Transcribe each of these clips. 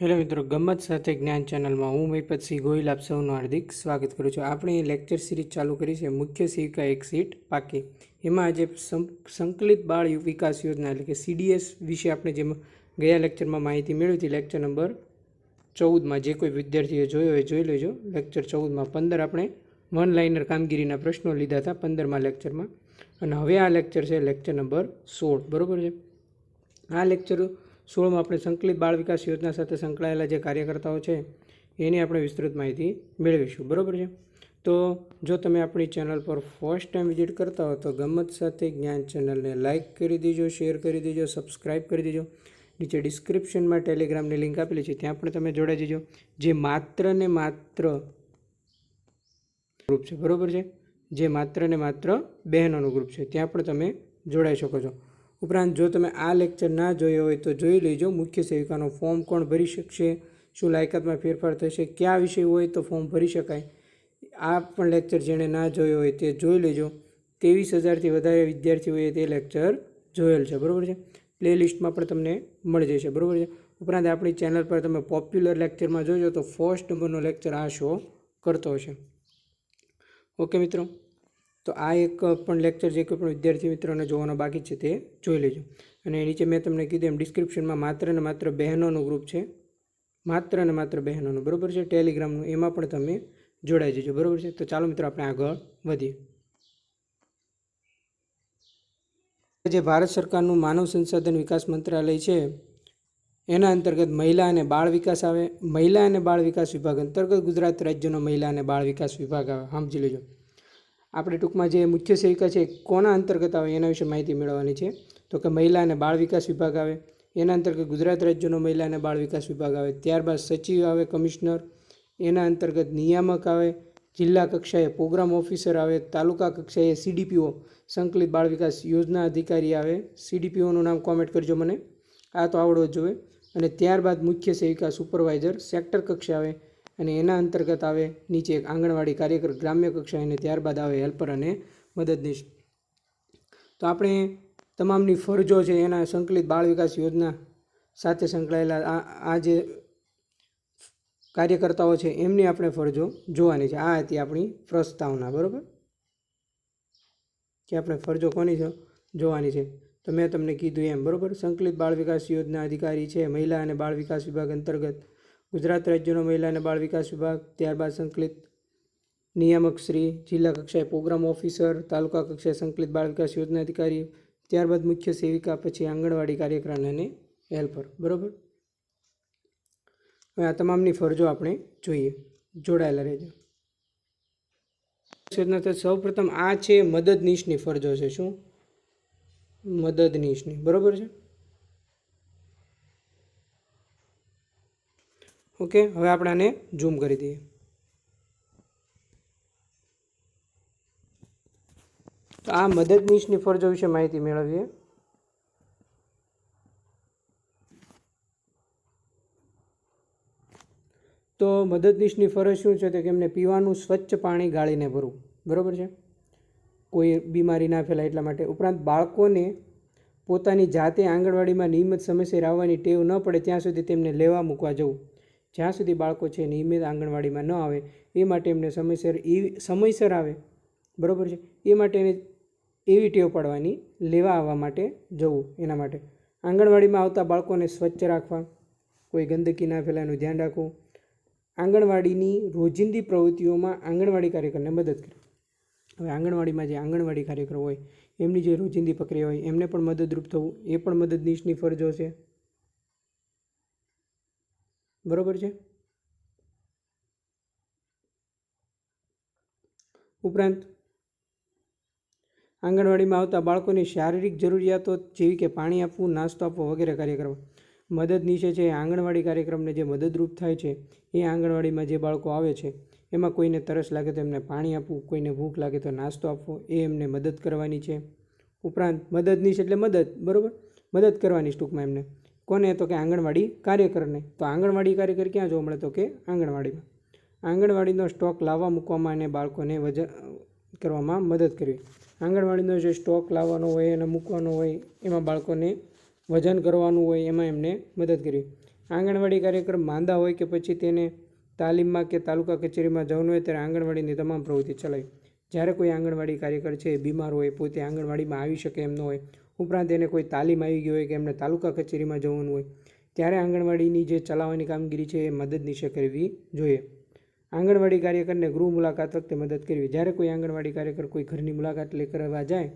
Hello મિત્રો ગમત સાથે જ્ઞાન ચેનલમાં હું મહિપતસિંહ ગોહિલ આપ સૌનું હાર્દિક સ્વાગત કરું છું. આપણે લેક્ચર સિરીઝ ચાલુ કરી છે, મુખ્ય સેવિકા એક સીટ પાકી એમાં આજે સંકલિત બાળ વિકાસ યોજના એટલે કે સીડીએસ વિશે આપણે જેમ ગયા લેક્ચરમાં માહિતી મેળવી હતી, લેક્ચર નંબર ચૌદમાં જે કોઈ વિદ્યાર્થીએ જોયો હોય જોઈ લેજો. લેક્ચર ચૌદમાં પંદર આપણે વન લાઇનર કામગીરીના પ્રશ્નો લીધા હતા પંદરમાં લેક્ચરમાં. અને હવે આ લેક્ચર છે લેક્ચર નંબર સોળ. બરાબર છે? આ લેક્ચર સોળમાં આપણે સંકલિત બાળ વિકાસ યોજના સાથે સંકળાયેલા જે કાર્યકર્તાઓ છે, એની આપણે વિસ્તૃત માહિતી મેળવીશું. બરાબર છે? તો જો તમે આપણી ચેનલ પર ફર્સ્ટ ટાઈમ વિઝિટ કરતા હો તો ગમત સાથે જ્ઞાન ચેનલને લાઇક કરી દેજો, શેર કરી દેજો, સબસ્ક્રાઇબ કરી દેજો. નીચે ડિસ્ક્રિપ્શનમાં ટેલિગ્રામની લિંક આપેલી છે, ત્યાં પણ તમે જોડાઈ જજો. જે માત્ર ને માત્ર ગ્રુપ છે, બરાબર છે? જે માત્ર ને માત્ર બહેનોનું ગ્રુપ છે, ત્યાં પણ તમે જોડાઈ શકો છો. ઉપરાંત જો તમે આ લેક્ચર ના જોયો હોય તો જોઈ લેજો. મુખ્ય સેવિકાનો ફોર્મ કોણ ભરી શકશે? શું લાયકાતમાં ફેરફાર થશે? કયા વિષય હોય તો ફોર્મ ભરી શકાય. આ પણ લેક્ચર જેણે ના જોયો હોય તે જોઈ લેજો. ત્રેવીસ હજારથી વધારે વિદ્યાર્થીઓએ તે લેક્ચર જોયેલ છે. બરાબર છે? પ્લેલિસ્ટમાં પણ તમને મળી જશે. બરાબર છે? ઉપરાંત આપણી ચેનલ પર તમે પોપ્યુલર લેક્ચરમાં જોજો તો ફર્સ્ટ નંબરનો લેક્ચર આ શો કરતો હશે. ઓકે મિત્રો? તો આ એક પણ લેક્ચર જે કોઈ પણ વિદ્યાર્થી મિત્રોને જોવાનો બાકી છે તે જોઈ લેજો. અને નીચે મેં તમને કીધું એમ ડિસ્ક્રિપ્શનમાં માત્ર ને માત્ર બહેનોનું ગ્રુપ છે. માત્ર ને માત્ર બહેનોનું, બરાબર છે? ટેલિગ્રામનું એમાં પણ તમે જોડાઈ જજો, બરાબર છે? તો ચાલો મિત્રો આપણે આગળ વધીએ. જે ભારત સરકારનું માનવ સંસાધન વિકાસ મંત્રાલય છે. એના અંતર્ગત મહિલા અને બાળ વિકાસ આવે, મહિલા અને બાળ વિકાસ વિભાગ અંતર્ગત ગુજરાત રાજ્યનો મહિલા અને બાળ વિકાસ વિભાગ આવે. સમજી લેજો. આપણે ટૂંકમાં જે મુખ્ય સેવિકા છે કોના અંતર્ગત આવે એના વિશે માહિતી મેળવવાની છે? તો કે મહિલા અને બાળ વિકાસ વિભાગ આવે. એના અંતર્ગત ગુજરાત રાજ્યનો મહિલા અને બાળ વિકાસ વિભાગ આવે. ત્યારબાદ સચિવ આવે, કમિશનર. એના અંતર્ગત નિયામક આવે, જિલ્લા કક્ષાએ પ્રોગ્રામ ઓફિસર આવે, તાલુકા કક્ષાએ સીડીપીઓ, સંકલિત બાળ વિકાસ યોજના અધિકારી આવે. સીડીપીઓનું નામ કોમેન્ટ કરજો મને. આ તો આવડવો જોઈએ. અને ત્યારબાદ મુખ્ય સેવિકા સુપરવાઇઝર, સેક્ટર કક્ષા આવે. અને એના અંતર્ગત આવે, નીચે એક આંગણવાડી કાર્યકર ગ્રામ્ય કક્ષાએ અને ત્યારબાદ આવે હેલ્પર અને મદદનીશ. તો આપણે તમામની ફરજો છે એના સંકલિત બાળ વિકાસ યોજના સાથે સંકળાયેલા આ જે કાર્યકર્તાઓ છે એમની આપણે ફરજો જોવાની છે. આ હતી આપણી પ્રસ્તાવના, બરાબર? કે આપણે ફરજો કોની છે? જોવાની છે. તો મેં તમને કીધું એમ, બરાબર? સંકલિત બાળ વિકાસ યોજના અધિકારી છે, મહિલા અને બાળ વિકાસ વિભાગ અંતર્ગત ગુજરાત રાજ્યનો મહિલા અને બાળ વિકાસ વિભાગ, ત્યારબાદ સંકલિત નિયામક શ્રી, જિલ્લા કક્ષાએ પ્રોગ્રામ ઓફિસર, તાલુકા કક્ષાએ સંકલિત બાળ વિકાસ યોજના અધિકારી, ત્યારબાદ મુખ્ય સેવિકા, પછી આંગણવાડી કાર્યક્રમ અને હેલ્પર. બરાબર? હવે આ તમામની ફરજો આપણે જોઈએ. જોડાયેલા રહેજો. યોજના તો સૌપ્રથમ આ છે મદદનીશની ફરજો છે. શું? મદદનીશની. બરાબર છે? ઓકે, હવે આપણે આને ઝૂમ કરી દઈએ. તો આ મદદનીશની ફરજો વિશે માહિતી મેળવીએ. તો મદદનીશની ફરજ શું છે? તો કે એમને પીવાનું સ્વચ્છ પાણી ગાળીને ભરવું. બરાબર છે? કોઈ બીમારી ના ફેલાય એટલા માટે. ઉપરાંત બાળકોને પોતાની જાતે આંગણવાડીમાં નિયમિત સમયસર આવવાની ટેવ ન પડે, ત્યાં સુધી તેમને લેવા મૂકવા જવું. જ્યાં સુધી બાળકો છે નિયમિત આંગણવાડીમાં ન આવે, એ માટે એમને સમયસર એવી સમયસર આવે. બરાબર છે? એ માટે એને એવી ટેવ પાડવાની, લેવા આવવા માટે જવું, એના માટે. આંગણવાડીમાં આવતા બાળકોને સ્વચ્છ રાખવા, કોઈ ગંદકી ના ફેલાયનું ધ્યાન રાખવું. આંગણવાડીની રોજિંદી પ્રવૃત્તિઓમાં આંગણવાડી કાર્યકરને મદદ કરવી. હવે આંગણવાડીમાં જે આંગણવાડી કાર્યકર હોય, એમની જે રોજિંદી પ્રક્રિયા હોય, એમને પણ મદદરૂપ થવું, એ પણ મદદનીશની ફરજો છે. બરોબર છે? ઉપરાંત આંગણવાડીમાં આવતા બાળકોની શારીરિક જરૂરિયાતો જેવી કે પાણી આપવું, નાસ્તો આપવો વગેરે કાર્યક્રમ. મદદનીશે છે, આંગણવાડી કાર્યક્રમને જે મદદરૂપ થાય છે, એ આંગણવાડીમાં જે બાળકો આવે છે, એમાં કોઈને તરસ લાગે તો એમને પાણી આપવું, કોઈને ભૂખ લાગે તો નાસ્તો આપવો, એ એમને મદદ કરવાની છે. ઉપરાંત મદદનીશ એટલે મદદ, બરાબર? મદદ કરવાની ટૂંકમાં એમને. કોને તો કે આંગણવાડી કાર્યકરને? તો આંગણવાડી કાર્યકર ક્યાં જોવા મળે તો કે આંગણવાડીમાં. આંગણવાડીનો સ્ટોક લાવવા મૂકવામાં અને બાળકોને વજન કરવામાં મદદ કરવી. આંગણવાડીનો જે સ્ટોક લાવવાનો હોય અને મૂકવાનો હોય, એમાં બાળકોને વજન કરવાનું હોય, એમાં એમને મદદ કરવી. આંગણવાડી કાર્યક્રમ માંદા હોય કે પછી તેને તાલીમમાં કે તાલુકા કચેરીમાં જવાનું હોય, ત્યારે આંગણવાડીની તમામ પ્રવૃત્તિ ચલાવી. જ્યારે કોઈ આંગણવાડી કાર્યકર છે, બીમાર હોય, પોતે આંગણવાડીમાં આવી શકે એમ ન હોય ઉપરાંત એને કોઈ તાલીમ આવી ગઈ હોય કે એમને તાલુકા કચેરીમાં જવાનું હોય, ત્યારે આંગણવાડીની જે ચલાવવાની કામગીરી છે એ મદદનીશે કરવી જોઈએ. આંગણવાડી કાર્યકરને ગૃહ મુલાકાત વખતે મદદ કરવી. જ્યારે કોઈ આંગણવાડી કાર્યકર કોઈ ઘરની મુલાકાત લે કરવા જાય,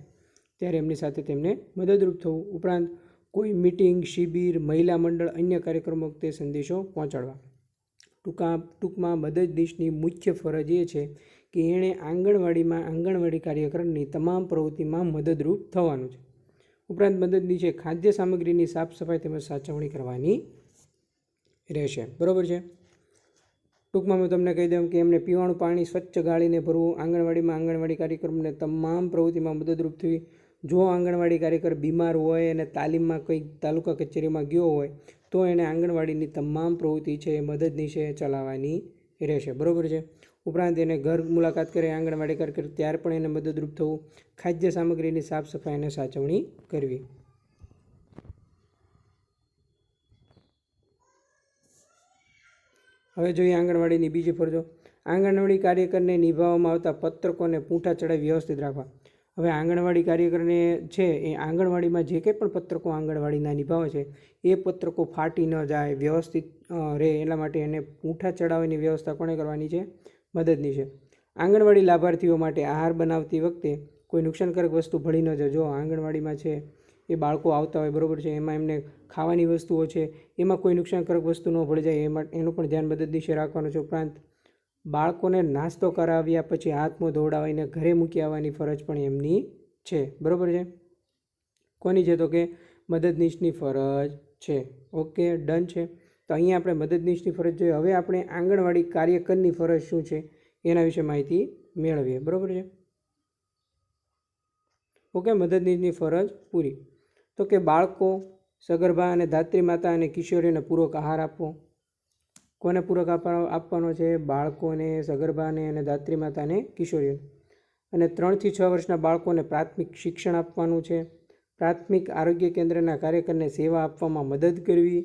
ત્યારે એમની સાથે તેમને મદદરૂપ થવું. ઉપરાંત કોઈ મિટિંગ, શિબિર, મહિલા મંડળ, અન્ય કાર્યક્રમો વખતે સંદેશો પહોંચાડવા. ટૂંકા, ટૂંકમાં મદદનીશની મુખ્ય ફરજ એ છે કે એણે આંગણવાડીમાં આંગણવાડી કાર્યક્રમની તમામ પ્રવૃત્તિમાં મદદરૂપ થવાનું છે. ઉપરાંત મદદની છે ખાદ્ય સામગ્રીની સાફ સફાઈ તેમજ સાચવણી કરવાની રહેશે. બરાબર છે? ટૂંકમાં હું તમને કહી દઉં કે એમને પીવાનું પાણી સ્વચ્છ ગાળીને ભરવું, આંગણવાડીમાં આંગણવાડી કાર્યક્રમને તમામ પ્રવૃત્તિમાં મદદરૂપ થવી. જો આંગણવાડી કાર્યકર બીમાર હોય અને તાલીમમાં કંઈક તાલુકા કચેરીમાં ગયો હોય, તો એણે આંગણવાડીની તમામ પ્રવૃત્તિ છે એ મદદનીશે ચલાવવાની રહેશે. બરાબર છે? ઉપરાંત એને ઘર મુલાકાત કરે, આંગણવાડી કરે, ત્યારે પણ એને મદદરૂપ થવું, ખાદ્ય સામગ્રીની સાફ સફાઈ અને સાચવણી કરવી. હવે જોઈએ આંગણવાડીની બીજી ફરજો. આંગણવાડી કાર્યકરને નિભાવવામાં આવતા પત્રકોને પૂંઠા ચડાવી વ્યવસ્થિત રાખવા. હવે આંગણવાડી કાર્યકરને છે, એ આંગણવાડીમાં જે કંઈ પણ પત્રકો આંગણવાડીના નિભાવે છે, એ પત્રકો ફાટી ન જાય, વ્યવસ્થિત રહે એટલા માટે એને પૂંઠા ચડાવવાની વ્યવસ્થા કોણે કરવાની છે? મદદની છે. આંગણવાડી લાભાર્થીઓ માટે આહાર બનાવતી વખતે કોઈ નુકસાનકારક વસ્તુ ભળી ન જાય. જો આંગણવાડીમાં છે, એ બાળકો આવતા હોય, બરાબર છે, એમાં એમને ખાવાની વસ્તુઓ છે, એમાં કોઈ નુકસાનકારક વસ્તુ ન ભળી જાય એ માટે એનું પણ ધ્યાન મદદનીશે રાખવાનું છે. ઉપરાંત બાળકોને નાસ્તો કરાવ્યા પછી હાથમાં દોડાવીને ઘરે મૂકી આવવાની ફરજ પણ એમની છે. બરાબર છે? કોની છે તો કે મદદનીશની ફરજ છે. ઓકે, ડન છે. તો અહીંયા આપણે મદદનીશની ફરજ જોઈએ. હવે આપણે આંગણવાડી કાર્યકરની ફરજ શું છે એના વિશે માહિતી મેળવીએ. બરાબર છે? ઓકે, મદદનીશની ફરજ પૂરી. તો કે બાળકો, સગર્ભા અને ધાત્રી માતા અને કિશોરીઓને પૂરક આહાર આપવો. કોને પૂરક આપવા આપવાનો છે? બાળકોને, સગર્ભાને અને ધાત્રી માતાને? કિશોરીઓને. અને ત્રણથી છ વર્ષના બાળકોને પ્રાથમિક શિક્ષણ આપવાનું છે. પ્રાથમિક આરોગ્ય કેન્દ્રના કાર્યકરને સેવા આપવામાં મદદ કરવી.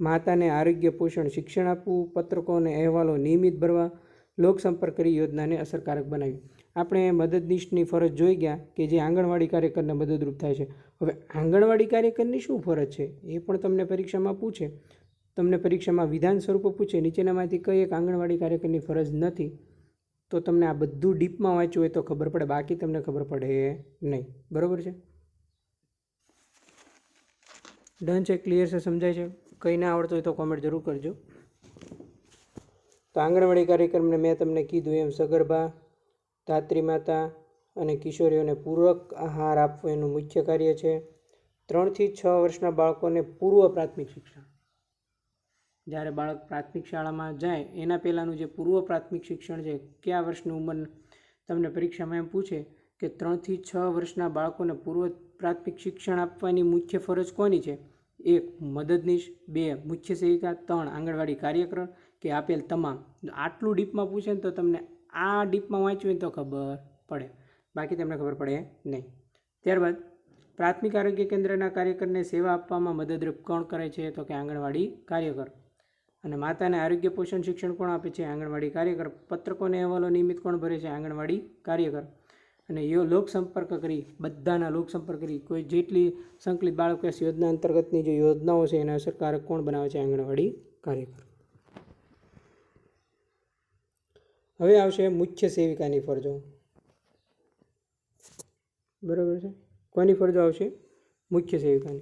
માતાને આરોગ્ય પોષણ શિક્ષણ આપવું. પત્રકો અને અહેવાલો નિયમિત ભરવા. લોકસંપર્ક કરી યોજનાને અસરકારક બનાવી. આપણે મદદનીશની ફરજ જોઈ ગયા કે જે આંગણવાડી કાર્યકરને મદદરૂપ થાય છે. હવે આંગણવાડી કાર્યકરની શું ફરજ છે? એ પણ તમને પરીક્ષામાં પૂછે. તમને પરીક્ષામાં વિધાન સ્વરૂપે પૂછે, નીચેનામાંથી કઈ એક આંગણવાડી કાર્યકરની ફરજ નથી, તો તમને આ બધું ડીપમાં વાંચવું હોય તો ખબર પડે, બાકી તમને ખબર પડે નહીં. બરાબર છે? ડન છે? ક્લિયર છે? સમજાય છે? કંઈ ના આવડતું હોય તો કોમેન્ટ જરૂર કરજો. તો આંગણવાડી કાર્યક્રમને મેં તમને કીધું એમ, સગર્ભા, ધાત્રી માતા અને કિશોરીઓને પૂરક આહાર આપવો એનું મુખ્ય કાર્ય છે. ત્રણથી છ વર્ષના બાળકોને પૂર્વ પ્રાથમિક શિક્ષણ. જ્યારે બાળક પ્રાથમિક શાળામાં જાય, એના પહેલાંનું જે પૂર્વ પ્રાથમિક શિક્ષણ છે, કયા વર્ષની ઉંમર તમને પરીક્ષામાં એમ પૂછે કે ત્રણથી છ વર્ષના બાળકોને પૂર્વ પ્રાથમિક શિક્ષણ આપવાની મુખ્ય ફરજ કોની છે? એક, મદદનીશ. બે, મુખ્ય સેવિકા. ત્રણ, આંગણવાડી કાર્યક્રમ કે આપેલ તમામ. આટલું ડીપમાં પૂછે ને તો તમને આ ડીપમાં વાંચ્યું તો ખબર પડે. બાકી તમને ખબર પડે નહીં. ત્યારબાદ, પ્રાથમિક આરોગ્ય કેન્દ્રના કાર્યકરને સેવા આપવામાં મદદરૂપ કોણ કરે છે? તો કે આંગણવાડી કાર્યકર. અને માતાને આરોગ્ય પોષણ શિક્ષણ કોણ આપે છે? આંગણવાડી કાર્યકર. પત્રકોને અહેવાલો નિયમિત કોણ ભરે છે? આંગણવાડી કાર્યકર. અને યો લોકસંપર્ક કરી, બધાના લોકસંપર્ક કરી. કોઈ જેટલી સંકલિત બાળક યોજના અંતર્ગતની જે યોજનાઓ છે, એને અસરકારક કોણ બનાવે છે? આંગણવાડી કાર્યકર. હવે આવશે મુખ્ય સેવિકાની ફરજો. બરાબર છે? કોની ફરજો આવશે? મુખ્ય સેવિકાની.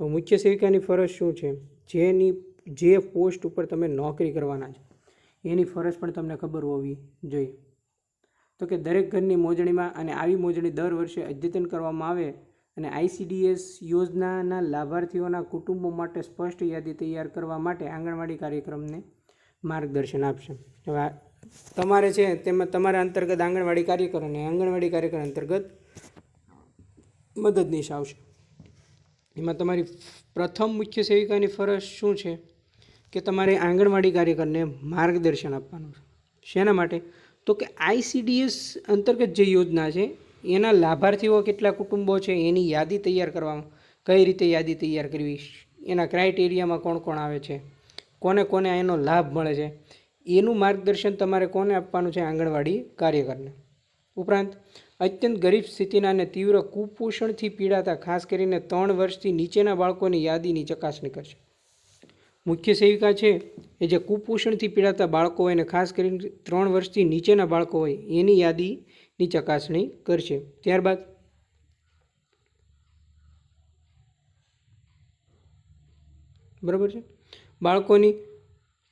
હવે મુખ્ય સેવિકાની ફરજ શું છે? જેની જે પોસ્ટ ઉપર તમે નોકરી કરવાના છે, એની ફરજ પણ તમને ખબર હોવી જોઈએ. તો કે દરેક ઘરની મોજણીમાં અને આવી મોજણી દર વર્ષે અદ્યતન કરવામાં આવે અને આઈસીડીએસ યોજનાના લાભાર્થીઓના કુટુંબો માટે સ્પષ્ટ યાદી તૈયાર કરવા માટે આંગણવાડી કાર્યક્રમને માર્ગદર્શન આપશે. હવે તમારે છે તેમાં તમારા અંતર્ગત આંગણવાડી કાર્યકર અને આંગણવાડી કાર્યકર અંતર્ગત મદદનીશ આવશે. એમાં તમારી પ્રથમ મુખ્ય સેવિકાની ફરજ શું છે? કે તમારે આંગણવાડી કાર્યકરને માર્ગદર્શન આપવાનું છે. શેના માટે? તો કે આઈસીડીએસ અંતર્ગત જે યોજના છે, એના લાભાર્થીઓ કેટલા કુટુંબો છે, એની યાદી તૈયાર કરવામાં કઈ રીતે યાદી તૈયાર કરવી, એના ક્રાઇટેરિયામાં કોણ કોણ આવે છે, કોને કોને એનો લાભ મળે છે, એનું માર્ગદર્શન તમારે કોને આપવાનું છે આંગણવાડી કાર્યકરને? ઉપરાંત, અત્યંત ગરીબ સ્થિતિના અને તીવ્ર કુપોષણથી પીડાતા, ખાસ કરીને ત્રણ વર્ષથી નીચેના બાળકોની યાદીની ચકાસણી કરશે. મુખ્ય સેવિકા છે એ જે કુપોષણથી પીડાતા બાળકો હોય અને ખાસ કરીને ત્રણ વર્ષથી નીચેના બાળકો હોય, એની યાદીની ચકાસણી કરશે. ત્યારબાદ બરાબર છે? બાળકોની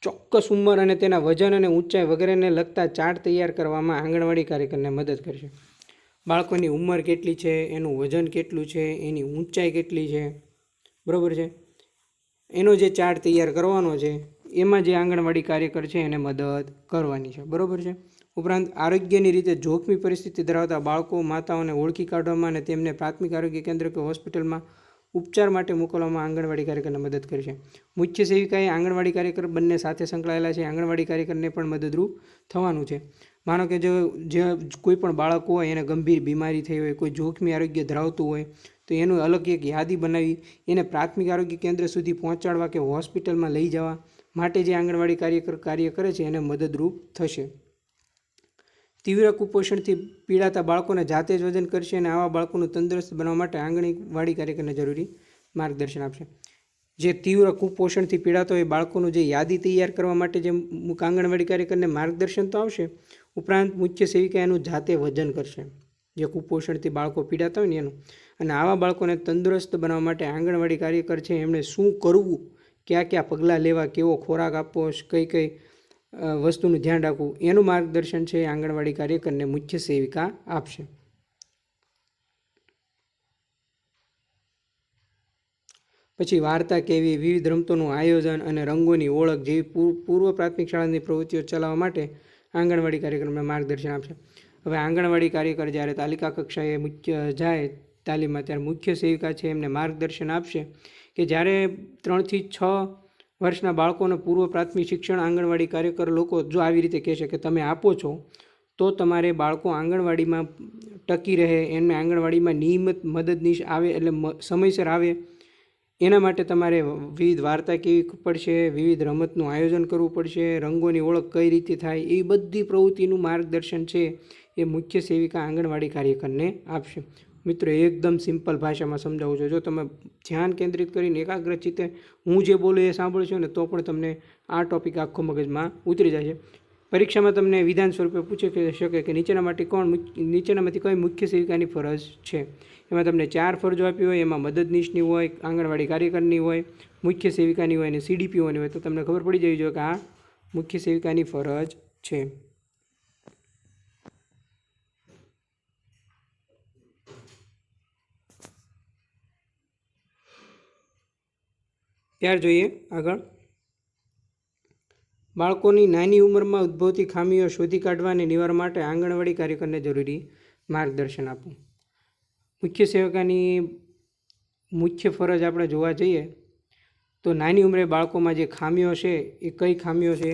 ચોક્કસ ઉંમર અને તેના વજન અને ઊંચાઈ વગેરેને લગતા ચાર્ટ તૈયાર કરવામાં આંગણવાડી કાર્યકરને મદદ કરશે. બાળકોની ઉંમર કેટલી છે, એનું વજન કેટલું છે, એની ઊંચાઈ કેટલી છે, બરાબર છે? એનો જે ચાર્ટ તૈયાર કરવાનો છે, એમાં જે આંગણવાડી કાર્યકર છે એને મદદ કરવાની છે. બરાબર છે? ઉપરાંત આરોગ્યની રીતે જોખમી પરિસ્થિતિ ધરાવતા બાળકો, માતાઓને ઓળખી કાઢવામાં અને તેમને પ્રાથમિક આરોગ્ય કેન્દ્ર કે હોસ્પિટલમાં ઉપચાર માટે મોકલવામાં આંગણવાડી કાર્યકરને મદદ કરશે મુખ્ય સેવિકાએ આંગણવાડી કાર્યકર બંને સાથે સંકળાયેલા છે. આંગણવાડી કાર્યકરને પણ મદદરૂપ થવાનું છે. માનો કે જો જે કોઈ પણ બાળક હોય, એને ગંભીર બીમારી થઈ હોય, કોઈ જોખમી આરોગ્ય ધરાવતું હોય તો એનું અલગ એક યાદી બનાવી, એને પ્રાથમિક આરોગ્ય કેન્દ્ર સુધી પહોંચાડવા કે હોસ્પિટલમાં લઈ જવા માટે જે આંગણવાડી કાર્યકર કાર્ય કરે છે, એને મદદરૂપ થશે. તીવ્ર કુપોષણથી પીડાતા બાળકોને જાતે જ વજન કરશે અને આવા બાળકોનું તંદુરસ્ત બનાવવા માટે આંગણવાડી કાર્યકરને જરૂરી માર્ગદર્શન આપશે. જે તીવ્ર કુપોષણથી પીડાતો એ બાળકોનું જે યાદી તૈયાર કરવા માટે જે આંગણવાડી કાર્યકરને માર્ગદર્શન તો આવશે, ઉપરાંત મુખ્ય સેવિકા એનું જાતે વજન કરશે. જે કુપોષણથી બાળકો પીડાતા હોય ને એનું. અને આવા બાળકોને તંદુરસ્ત બનાવવા માટે આંગણવાડી કાર્યકર છે, એમણે શું કરવું? કયા કયા પગલાં લેવા? કેવો ખોરાક આપવો? કઈ કઈ વસ્તુનું ધ્યાન રાખવું? એનું માર્ગદર્શન છે આંગણવાડી કાર્યકરને મુખ્ય સેવિકા આપશે. પછી વાર્તા કેવી? વિવિધ રમતોનું આયોજન અને રંગોની ઓળખ જેવી પૂર્વ પ્રાથમિક શાળાની પ્રવૃત્તિઓ ચલાવવા માટે આંગણવાડી કાર્યક્રમને માર્ગદર્શન આપશે. હવે આંગણવાડી કાર્યકર જ્યારે તાલિકા કક્ષાએ મુખ્ય જાય, તાલીમમાં ત્યારે મુખ્ય સેવિકા છે, એમને માર્ગદર્શન આપશે કે જ્યારે ત્રણથી છ વર્ષના બાળકોને પૂર્વ પ્રાથમિક શિક્ષણ આંગણવાડી કાર્યકર લોકો જો આવી રીતે કહેશે કે તમે આપો છો, તો તમારે બાળકો આંગણવાડીમાં ટકી રહે, એમને આંગણવાડીમાં નિયમિત મદદનીશ આવે એટલે સમયસર આવે. એના માટે તમારે વિવિધ વાર્તા કેવી પડશે, વિવિધ રમતનું આયોજન કરવું પડશે, રંગોની ઓળખ કઈ રીતે થાય, એ બધી પ્રવૃત્તિનું માર્ગદર્શન છે. એ મુખ્ય સેવિકા આંગણવાડી કાર્યકરને આપશે. મિત્રો એકદમ સિમ્પલ ભાષામાં સમજાવું છું. જો તમે ધ્યાન કેન્દ્રિત કરીને એકાગ્રચિત્તે હું જે બોલું એ સાંભળશો ને તો પણ તમને આ ટોપિક આખો મગજમાં ઉતરી જાય છે. પરીક્ષામાં તમને વિધાન સ્વરૂપે પૂછી શકે કે નીચેના માટે કોણ નીચેનામાંથી કઈ મુખ્ય સેવિકાની ફરજ છે? એમાં તમને ચાર ફરજો આપી હોય. એમાં મદદનીશની હોય, આંગણવાડી કાર્યકરની હોય, મુખ્ય સેવિકાની હોય અને સીડીપીઓની હોય. તો તમને ખબર પડી જવી જોઈએ કે આ મુખ્ય સેવિકાની ફરજ છે. ત્યાર જોઈએ આગળ. બાળકોની નાની ઉંમરમાં ઉદ્ભવતી ખામીઓ શોધી કાઢવા અને નિવારણ માટે આંગણવાડી કાર્યકરને જરૂરી માર્ગદર્શન આપવું. મુખ્ય સેવકાની મુખ્ય ફરજ આપણે જોવા જઈએ તો નાની ઉંમરે બાળકોમાં જે ખામીઓ છે, એ કઈ ખામીઓ છે,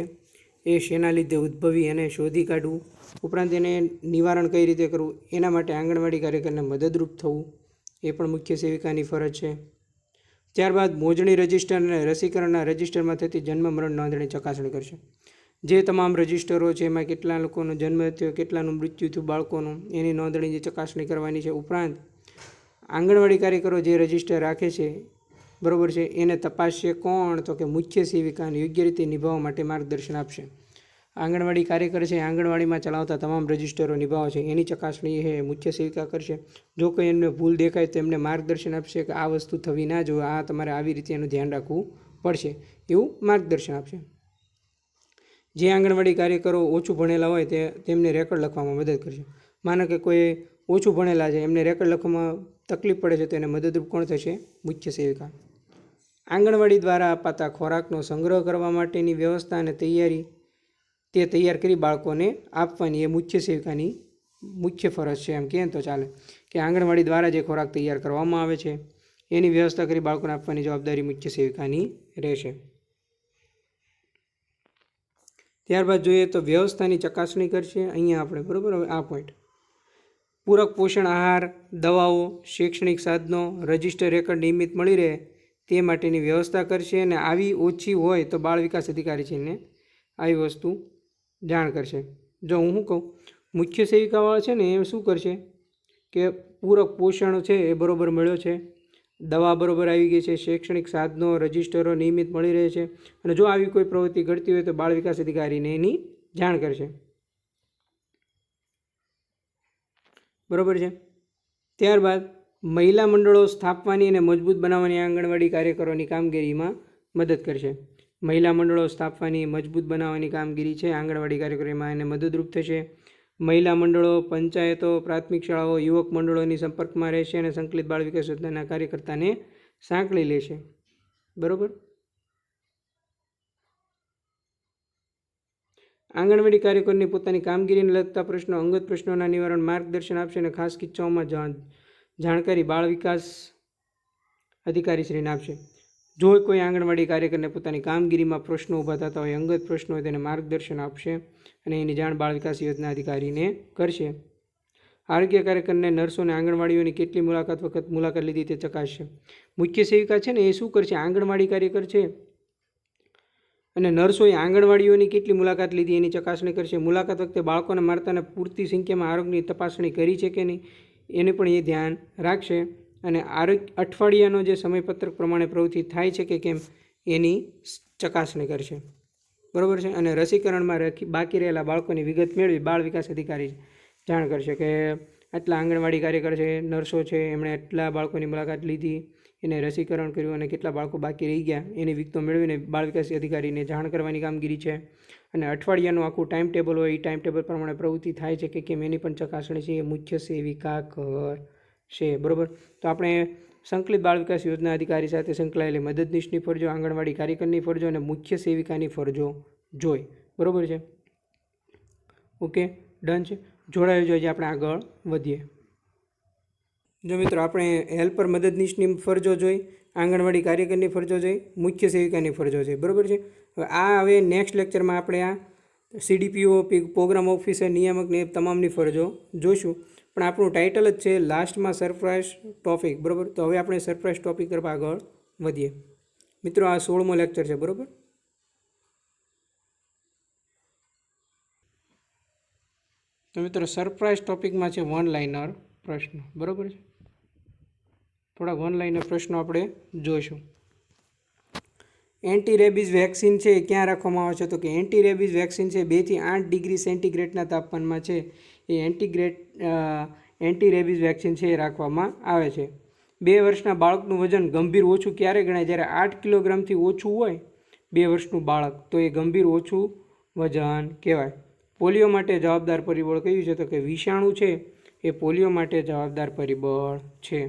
એ શેના લીધે ઉદ્ભવી એને શોધી કાઢવું, ઉપરાંત એને નિવારણ કઈ રીતે કરવું, એના માટે આંગણવાડી કાર્યકરને મદદરૂપ થવું, એ પણ મુખ્ય સેવિકાની ફરજ છે. ત્યારબાદ મોજણી રજિસ્ટર અને રસીકરણના રજિસ્ટરમાં થતી જન્મ મરણ નોંધણી ચકાસણી કરશે. જે તમામ રજિસ્ટરો છે, એમાં કેટલા લોકોનો જન્મ થયો, કેટલાનું મૃત્યુ થયું, બાળકોનું, એની નોંધણીની ચકાસણી કરવાની છે. ઉપરાંત, આંગણવાડી કાર્યકરો જે રજિસ્ટર રાખે છે, બરાબર છે, એને તપાસશે કોણ? તો કે મુખ્ય સેવિકાને યોગ્ય રીતે નિભાવવા માટે માર્ગદર્શન આપશે. આંગણવાડી કાર્યકર છે, આંગણવાડીમાં ચલાવતા તમામ રજિસ્ટરો નિભાવે છે. એની ચકાસણી એ મુખ્ય સેવિકા કરશે. જો કોઈ એમને ભૂલ દેખાય તો એમને માર્ગદર્શન આપશે કે આ વસ્તુ થવી ના જોઈએ. આ તમારે આવી રીતે એનું ધ્યાન રાખવું પડશે. એવું માર્ગદર્શન આપશે. જે આંગણવાડી કાર્યકરો ઓછું ભણેલા હોય તે તેમને રેકોર્ડ લખવામાં મદદ કરશે. માનો કે કોઈ ઓછું ભણેલા છે, એમને રેકોર્ડ લખવામાં તકલીફ પડે છે, તો એને મદદરૂપ કોણ થશે? મુખ્ય સેવિકા. આંગણવાડી દ્વારા અપાતા ખોરાકનો સંગ્રહ કરવા માટેની વ્યવસ્થા અને તૈયારી તે તૈયાર કરી બાળકોને આપવાની એ મુખ્ય સેવિકાની મુખ્ય ફરજ છે. એમ કહે તો ચાલે. કે આંગણવાડી દ્વારા જે ખોરાક તૈયાર કરવામાં આવે છે, એની વ્યવસ્થા કરી બાળકોને આપવાની જવાબદારી મુખ્ય સેવિકાની રહેશે. ત્યારબાદ જોઈએ તો વ્યવસ્થાની ચકાસણી કરશે. અહીંયા આપણે, બરાબર? હવે આ પોઈન્ટ પૂરક પોષણ આહાર, દવાઓ, શૈક્ષણિક સાધનો, રજિસ્ટર રેકર્ડ નિયમિત મળી રહે તે માટેની વ્યવસ્થા કરશે અને આવી ઓછી હોય તો બાળ વિકાસ અધિકારી છે ને આવી વસ્તુ જાણ કરશે. જો હું શું કહું? મુખ્ય સેવિકાવાળા છે ને એ શું કરશે? કે પૂરક પોષણ છે એ બરોબર મળ્યો છે. દવા બરોબર આવી ગઈ છે. શૈક્ષણિક સાધનો, રજિસ્ટરો નિયમિત મળી રહે છે. અને જો આવી કોઈ પ્રવૃત્તિ ઘટતી હોય તો બાળ વિકાસ અધિકારીને એની જાણ કરશે. બરાબર છે? ત્યારબાદ મહિલા મંડળો સ્થાપવાની અને મજબૂત બનાવવાની આંગણવાડી કાર્યકરોની કામગીરીમાં મદદ કરશે. મહિલા મંડળો સ્થાપવાની મજબૂત બનાવવાની કામગીરી છે. આંગણવાડી કાર્યક્રમમાં એને મદદરૂપ થશે. મહિલા મંડળો, પંચાયતો, પ્રાથમિક શાળાઓ, યુવક મંડળોની સંપર્કમાં રહેશે અને સંકલિત બાળ વિકાસ યોજનાના કાર્યકર્તાને સાંકળી લેશે. બરાબર? આંગણવાડી કાર્યકરની પોતાની કામગીરીને લગતા પ્રશ્નો, અંગત પ્રશ્નોના નિવારણ, માર્ગદર્શન આપશે અને ખાસ કિસ્સાઓમાં જાણ જાણકારી બાળ વિકાસ અધિકારીશ્રીને આપશે. જો કોઈ આંગણવાડી કાર્યકરને પોતાની કામગીરીમાં પ્રશ્નો ઊભા થતા હોય, અંગત પ્રશ્નો હોય, તેને માર્ગદર્શન આપશે અને એની જાણ બાળ વિકાસ યોજના અધિકારીને કરશે. આરોગ્ય કાર્યકરને નર્સો અને આંગણવાડીઓની કેટલી મુલાકાત વખત મુલાકાત લીધી તે ચકાસશે. મુખ્ય સેવિકા છે ને એ શું કરશે? આંગણવાડી કાર્યકર છે અને નર્સોએ આંગણવાડીઓની કેટલી મુલાકાત લીધી એની ચકાસણી કરશે. મુલાકાત વખતે બાળકોને મારતાને પૂરતી સંખ્યામાં આરોગ્યની તપાસણી કરી છે કે નહીં, એને પણ એ ધ્યાન રાખશે. અને આરોગ્ય અઠવાડિયાનો જે સમયપત્રક પ્રમાણે પ્રવૃત્તિ થાય છે કે કેમ, એની ચકાસણી કરશે. બરાબર છે? અને રસીકરણમાં રખી, બાકી રહેલા બાળકોની વિગત મેળવી બાળ વિકાસ અધિકારી જાણ કરશે કે આટલા આંગણવાડી કાર્યકર છે, નર્સો છે, એમણે એટલા બાળકોની મુલાકાત લીધી, એને રસીકરણ કર્યું અને કેટલા બાળકો બાકી રહી ગયા, એની વિગતો મેળવીને બાળ વિકાસ અધિકારીને જાણ કરવાની કામગીરી છે. અને અઠવાડિયાનું આખું ટાઈમ ટેબલ હોય, એ ટાઈમ ટેબલ પ્રમાણે પ્રવૃત્તિ થાય છે કે કેમ, એની પણ ચકાસણી છે. એ મુખ્ય સેવિકા કરશે બરાબર? તો આપણે સંકલિત બાળ વિકાસ યોજના અધિકારી સાથે સંકળાયેલી મદદનીશની ફરજો, આંગણવાડી કાર્યકરની ફરજો અને મુખ્ય સેવિકાની ફરજો જોઈ. બરાબર છે? ઓકે, ડન છે? જોડાયો જોઈએ આપણે આગળ વધીએ. જો મિત્રો, આપણે હેલ્પર મદદનીશની ફરજો જોઈ, આંગણવાડી કાર્યકરની ફરજો જોઈ, મુખ્ય સેવિકાની ફરજો જોઈ. બરાબર છે? હવે આ હવે નેક્સ્ટ લેક્ચરમાં આપણે આ સીડીપીઓ પ્રોગ્રામ ઓફિસર નિયામકની તમામની ફરજો જોઈશું. પણ આપણું ટાઇટલ જ છે લાસ્ટમાં સરપ્રાઇઝ ટોપિક બરાબર? તો હવે આપણે સરપ્રાઇઝ ટોપિક તરફ આગળ વધીએ. મિત્રો, આ સોળમો લેક્ચર છે, બરાબર? તો મિત્રો સરપ્રાઇઝ ટોપિકમાં છે વન લાઇનર પ્રશ્ન, બરાબર છે? થોડા વન લાઇનર પ્રશ્નો આપણે જોઈશું. એન્ટી રેબીઝ વેક્સિન છે ક્યાં રાખવામાં આવે છે? તો કે એન્ટી રેબીઝ વેક્સિન છે બેથી આઠ ડિગ્રી સેન્ટીગ્રેડના તાપમાનમાં છે. એ એન્ટીગ્રેટ એન્ટી રેબીઝ વેક્સિન છે એ રાખવામાં આવે છે. બે વર્ષના બાળકનું વજન ગંભીર ઓછું ક્યારે ગણાય? જ્યારે આઠ કિલોગ્રામથી ઓછું હોય, બે વર્ષનું બાળક. તો એ ગંભીર ઓછું વજન કહેવાય. પોલિયો માટે જવાબદાર પરિબળ કયું છે? તો કે વિષાણુ છે. એ પોલિયો માટે જવાબદાર પરિબળ છે.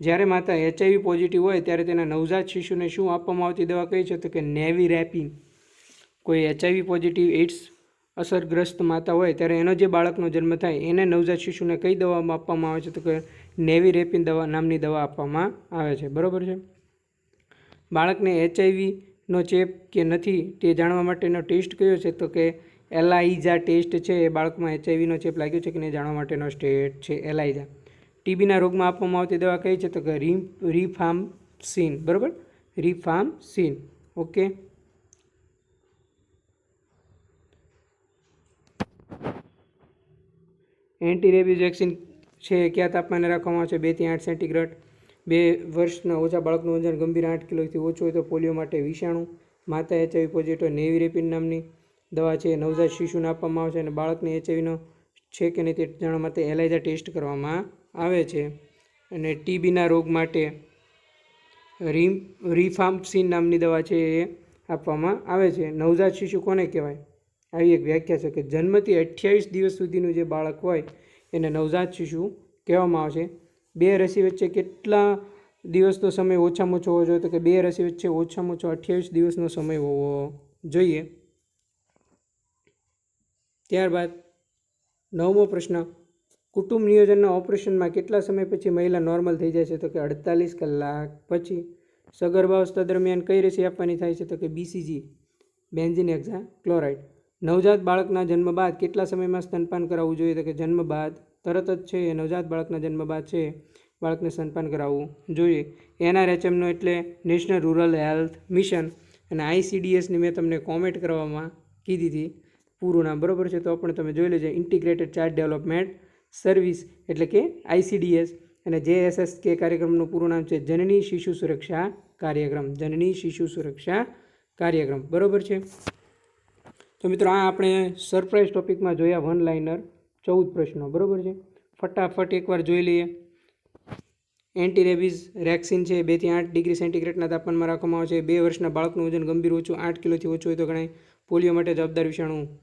જ્યારે માતા એચઆઈવી પોઝિટિવ હોય, ત્યારે તેના નવજાત શિશુને શું આપવામાં આવતી દવા કઈ છે? તો કે નેવી રેપિન કોઈ એચઆઈવી પોઝિટિવ એઇડ્સ અસરગ્રસ્ત માતા હોય ત્યારે એનો જે બાળકનો જન્મ થાય એને નવજાત શિશુને કઈ દવા આપવામાં આવે છે? તો કે નેવી રેપિન દવા નામની દવા આપવામાં આવે છે. બરાબર છે? બાળકને એચઆઈવીનો ચેપ કે નથી તે જાણવા માટેનો ટેસ્ટ કયો છે? તો કે એલાઇઝા ટેસ્ટ છે. એ બાળકમાં એચઆઈવીનો ચેપ લાગ્યો છે કે નહીં જાણવા માટેનો સ્ટેટ છે. એલાઇઝા ટીબીના રોગમાં આપવામાં આવતી દવા કઈ છે? તો કે રી રીફામસીન. બરાબર? Rifamycin. Okay? Anti rabies vaccine છે, કયા તાપમાને રાખવામાં આવશે બેથી આઠ સેન્ટીગ્રેડ. બે વર્ષના ઓછા બાળકનું વજન ગંભીર આઠ કિલોથી ઓછું હોય તો પોલિયો માટે વિષાણુ. માતા એચઆઈવી પોઝિટિવ નેવી રેપિન નામની દવા છે, નવજાત શિશુને આપવામાં આવે છે અને બાળકને એચઆઈવીનો છે કે નહીં તે જાણવા માટે એલાઇઝા ટેસ્ટ કરવામાં આવે છે. અને ટીબીના રોગ માટે રીમ, રીફામ્પસિન નામની દવા છે, એ આપવામાં આવે છે. નવજાત શિશુ કોને કહેવાય? આવી એક વ્યાખ્યા છે કે જન્મથી અઠ્યાવીસ દિવસ સુધીનું જે બાળક હોય, એને નવજાત શિશુ કહેવામાં આવે છે બે રસી વચ્ચે કેટલા દિવસનો સમય ઓછામાં ઓછો હોવો જોઈએ? તો કે બે રસી વચ્ચે ઓછામાં ઓછો અઠ્યાવીસ દિવસનો સમય હોવો જોઈએ. ત્યારબાદ નવમો પ્રશ્ન, કુટુંબ નિયોજનના ઓપરેશનમાં કેટલા સમય પછી મહિલા નોર્મલ થઈ જાય છે? તો કે અડતાલીસ કલાક પછી. સગર્ભાવસ્થા દરમિયાન કઈ રસી આપવાની થાય છે? તો કે બીસીજી બેન્ઝિન એક્ઝા ક્લોરાઇડ. નવજાત બાળકના જન્મ બાદ કેટલા સમયમાં સ્તનપાન કરાવવું જોઈએ? તો કે જન્મ બાદ તરત જ છે નવજાત બાળકના જન્મ બાદ છે બાળકને સ્તનપાન કરાવવું જોઈએ. એનઆરએચએમનો એટલે નેશનલ રૂરલ હેલ્થ મિશન અને આઈસીડીએસની મેં તમને કોમેન્ટ કરવામાં કીધી હતી. પૂરું નામ બરોબર છે? તો પણ તમે જોઈ લેજો. ઇન્ટિગ્રેટેડ ચાઇલ્ડ ડેવલપમેન્ટ સર્વિસ એટલે કે આઈસીડીએસ અને જેએસએસ કે કાર્યક્રમનું પૂરું નામ છે જનની શિશુ સુરક્ષા કાર્યક્રમ. જનની શિશુ સુરક્ષા કાર્યક્રમ. બરોબર છે? તો મિત્રો, આ આપણે સરપ્રાઇઝ ટોપિકમાં જોયા વન લાઇનર ચૌદ પ્રશ્નો, બરાબર છે? ફટાફટ એકવાર જોઈ લઈએ. એન્ટી રેબીઝ વેક્સિન છે બેથી આઠ ડિગ્રી સેન્ટીગ્રેડના તાપમાનમાં રાખવામાં આવે છે. બે વર્ષના બાળકનું વજન ગંભીર ઓછું, આઠ કિલોથી ઓછું હોય તો ગણાય. પોલિયો માટે જવાબદાર વિષાણુ.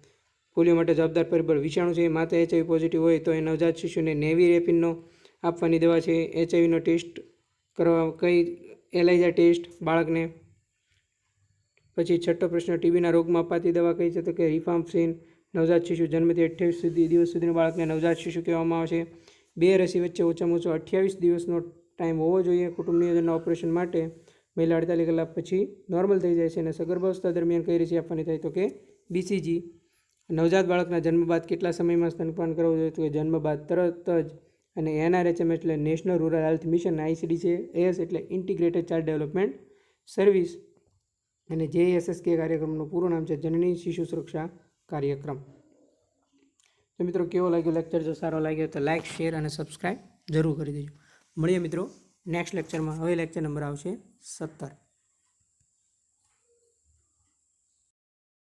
પોલિયો માટે જવાબદાર પરિબળ વિષાણુ છે માતા એચઆઈવી પોઝિટિવ હોય તો એ નવજાત શિશુને નેવી રેપિનનો આપવાની દવા છે. એચઆઈવીનો ટેસ્ટ કરવા, કઈ એલાઇઝા ટેસ્ટ બાળકને પછી છઠ્ઠો પ્રશ્ન, ટીબીના રોગમાં અપાતી દવા કઈ છે? તો કે રિફામ્પસિન નવજાત શિશુ જન્મથી અઠ્યાવીસ સુધી, દિવસ સુધીના બાળકને નવજાત શિશુ કહેવામાં આવે છે. બે રસી વચ્ચે ઓછામાં ઓછો અઠ્યાવીસ દિવસનો ટાઈમ હોવો જોઈએ કુટુંબ નિયોજનના ઓપરેશન માટે. મહિલા અડતાલીસ કલાક પછી નોર્મલ થઈ જાય છે અને સગર્ભાવસ્થા દરમિયાન કઈ રસી આપવાની થાય? તો કે બીસીજી નવજાત બાળકના જન્મ બાદ કેટલા સમયમાં સ્તનપાન કરવું જોઈએ? તો કે જન્મ બાદ તરત જ. અને એનઆરએચએમ એટલે national rural health mission ICD છે એસ એટલે ઇન્ટિગ્રેટેડ ચાઇલ્ડ ડેવલપમેન્ટ સર્વિસ અને જે કે કાર્યક્રમનું પૂરું નામ છે જનની શિશુ સુરક્ષા કાર્યક્રમ. તો મિત્રો, કેવો લાગ્યો લેક્ચર જો સારો લાગ્યો તો લાઇક શેર અને સબસ્ક્રાઈબ જરૂર કરી દેજો. મળીએ મિત્રો નેક્સ્ટ લેક્ચરમાં હવે લેક્ચર નંબર આવશે સત્તર.